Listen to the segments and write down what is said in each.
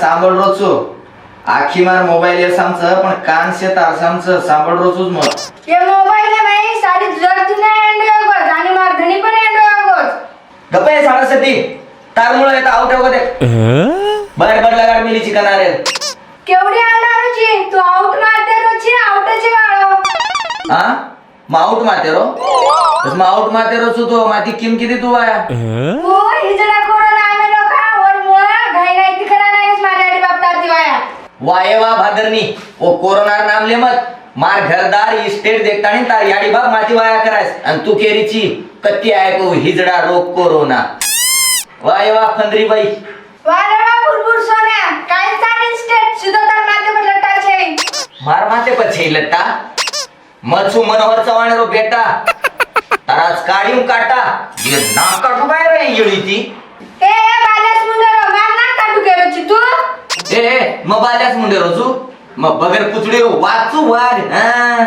सांभाळ रोचो आखी मार मोबाईल येस आमचं पण कान शेतार आमचं. सांभाळ रोचूच मग. ये मोबाईल बाई सारी जग तुला अँड्रॉइड गोच आणि मार धनी पण अँड्रॉइड गोच गप्प आहे साडेसाती तार मुळे येतं आउट होते गाड मिली चिकन आले केवढी आणणार होची तू आउट मारते रोची आउटची गाळो हा माउट माते रो? बस माउट माते रो तू. माती किम किती तू आया ओ हिजडा कोरोना आमे दिवाया वाये वा भादरनी. ओ कोरोना नाम ले मत. मार घरदार इस्टेट देखतानी तार याडी बाप माती वाया करायस. आणि तू केरीची कत्ती आहे को हिजडा रोग कोरोना. वाये वा फंदरी बाई. वारवा बुरबुर सोन्या. काय चालेल स्टेट सुधाकर नाते पण लटाचे मार माते पछे लट्टा. मचू मनोहर चव्हाण रो बेटा. ताराच काढीव काटा. ये नाक काढू बाहेर आहे येळी ती ए ए बालास मुंडरो मार ना काटू केरोची तू ए ए मग बाल्याच मुंडे रोजू. मग बगर पुचडी वाचू वाघ हा.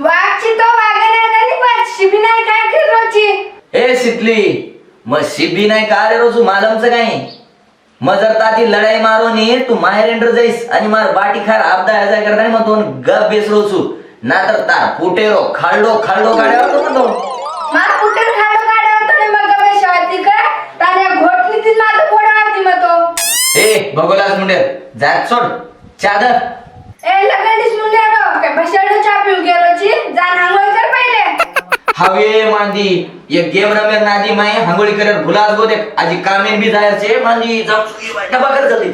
वागची तो नाही गणी पण शिबी नाही काय करोची ए शितली मग शिबी नाही का रे रोजू? मालमचं काय? मग जर ताती लढाई मारो नी तू माहेर एंटर जाईस आणि मार बाटी खार आपदा ह्याचा करता मग दोन गप बेस रोजू. ना तर तार फुटे रो खाल्डो खाल्डो काढ्यावर तो म्हणतो. मार कुठे खाडो काढे होतो नि मग शादी का ताने घोटनी ती मात फोडवाती मग तो. ए भगोलास मुंडे. जात सोड चादर ए लगडीस मुंडेरो काय बसडो चा पिऊ केरोची जान आंघोळ कर पहिले. हवे मांदी. ये गेम रमेर नादी माय. हंगोळी करत भुलास गो देख आजी कामेन बी जायचे. मांदी जाऊ डबा कर जल्दी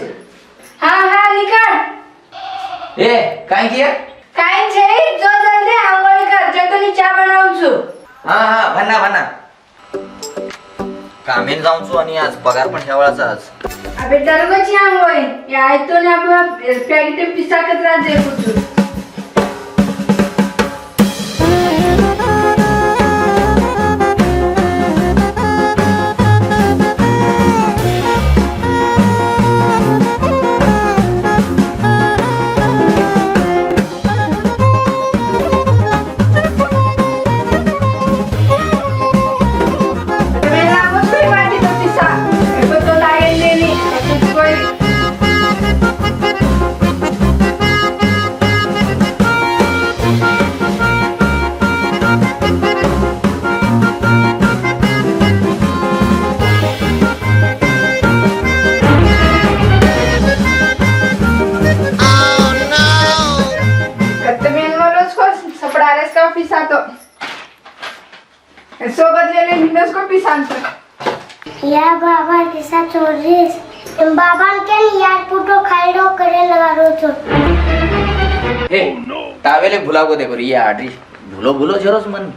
हा हा निकाल ए काय किया? काय छे जो जल्दी आंघोळ कर. जे तो चा बनावून छु हा हा भन्ना भन्ना. कामेन जाऊन चू आणि आज पगार पण ठेवायचा आज. अबे दरगोची आंघोळ या आयतो ने आपण पॅकेट पिसा कचरा दे सोबत गेले हिनस को पिसांत या बाबा के साथ चोरीस बाबा के यार पुटो खाइडो करे लगा रो छो ए टावेले भुला गो देखो ये आडी भुलो भुलो जरोस मन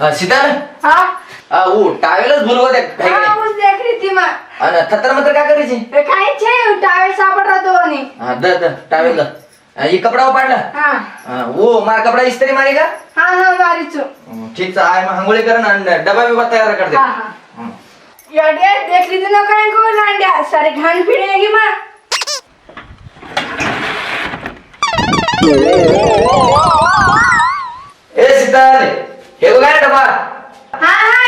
हा सीतार हा आ ऊ टावेलच भुल गो देख भाई हा उस देख रही थी मैं आणि थत्तर मतर काय करायचे ये काय छे टावेल सापड राहतो आणि हा द द टावेल द ये कपडा पाडला हा. हा, वो मार कपडा इस्त्री मारी का हा हा मारीचो. ठीक आहे मग हंगोळी कर डबा बिबा तयार कर दे. हा हा. याडे देख रही थी ना काय को लांड्या सारे घाण फिरेगी मां? ए हे बघ डबा. हा हा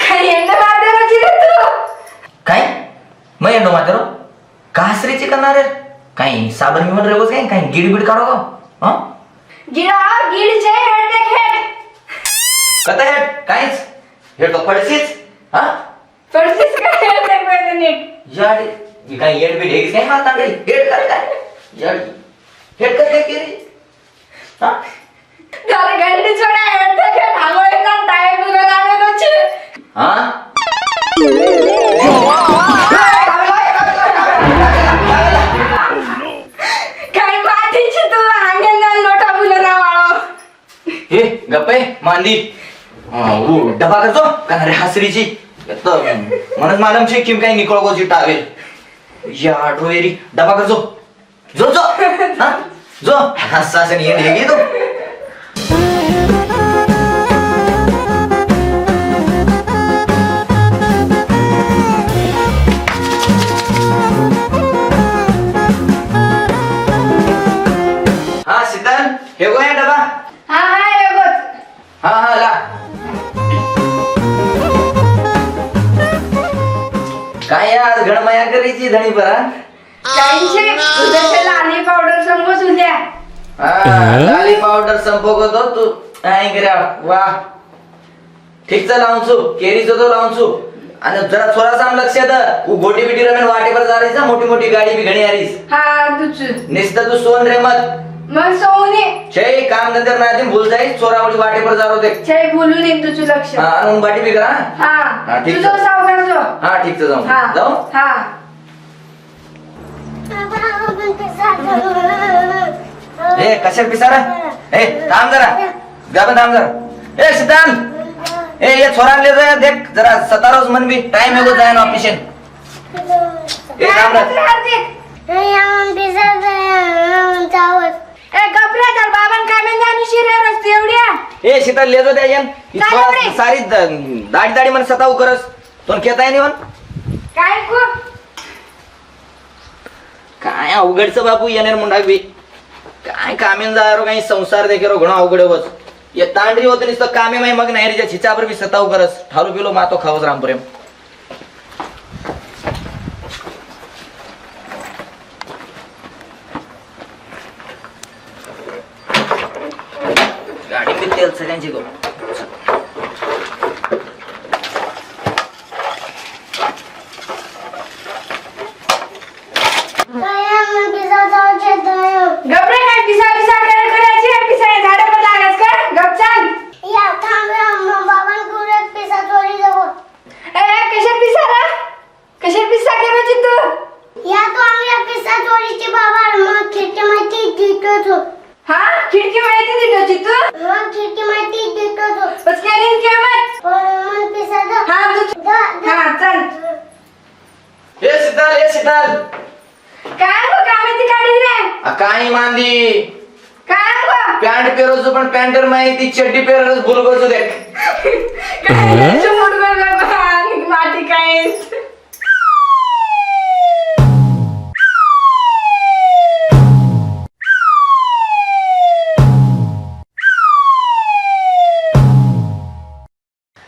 काय येणं मारते रोजी रे तू काय मग येणो मात्र कासरीची करणार आहे काही साबण बिबन रेगोच काय काही गिड बिड काढो का? हं? गिरा गिड छे हेड देख हेड कथा हेट काहीच. हे तो पडसीच हा? हेड नीट? याड ही काय बीड काय हेड कर काय? याड हेड कर काय केली? हा? छोड़ा हेड हेड हा? गप्पे मांदी हा, ऊ डबा करतो का रे हासरीची म्हणत मालम छे किम काय निकळ गोची टावेल या डोयरी डबा करतो जो जो हा जो हासासन येड काय आज घडमाया करायची धणी परा? काहींचे लाली पावडर समोस उद्या हा लाली पावडर संपवतो तू. नाही करा वा. ठीकच लावून केरीचं तो लावून आणि जरा थोडासा लक्ष द गोटी बिटी रमेन वाटेवर जायचा मोठी मोठी गाडी बी घणी आलीस हा निसत तू सोन रे मत. मग सोने. छे काम नंतर नाही भूल जाईल चोरावडी वाटेवर जात होते छे बोलून येत तुझं लक्ष. हा आणि बाटी बी करा. हा? ठीक तुझं. सावकार हा ठीकच जाऊ. हा. जाऊ. हा. ए कशाला पिसारा ए थांब जरा. गाबन थांब जरा. ए सिद्धांत ए ये छोरा ले जा देख. जरा सतारोज मन भी टाइम है जाए ऑफिशियन ए काय थांब रे? ए ए शीतल ले जो दे येन. ही काय? सारी द- दाढी दाढी मन सताऊ करस. तो नाही म्हण काय काय अवघडचं बापू येणार मुंडा बी. काय कामेन जायरो काही संसार देखील घणं अवघड बस. ये तांडरी होते नुसतं कामे माही मग नाही रे छिचावर बी सताऊ करस. ठारू पिलो मातो खावस रामपुरेम. गाडी बी तेल सगळ्यांची करू गपरे काय पिसा पिसा करे करायची आहे पिसा हे झाडं पण लागायच का गप चाल ए ए, कशात पिसा रा कशात पिसा करायची तू हा खिडकी माहिती दिली तू बस केली किंमत हा तू हा चल ए शीतल काय गो कामाची काढी रे आ, काय मांदी. काय गो? पॅन्ट पेरोजो पण पॅन्टर माहिती चड्डी पेरोज भूल बसू दे काय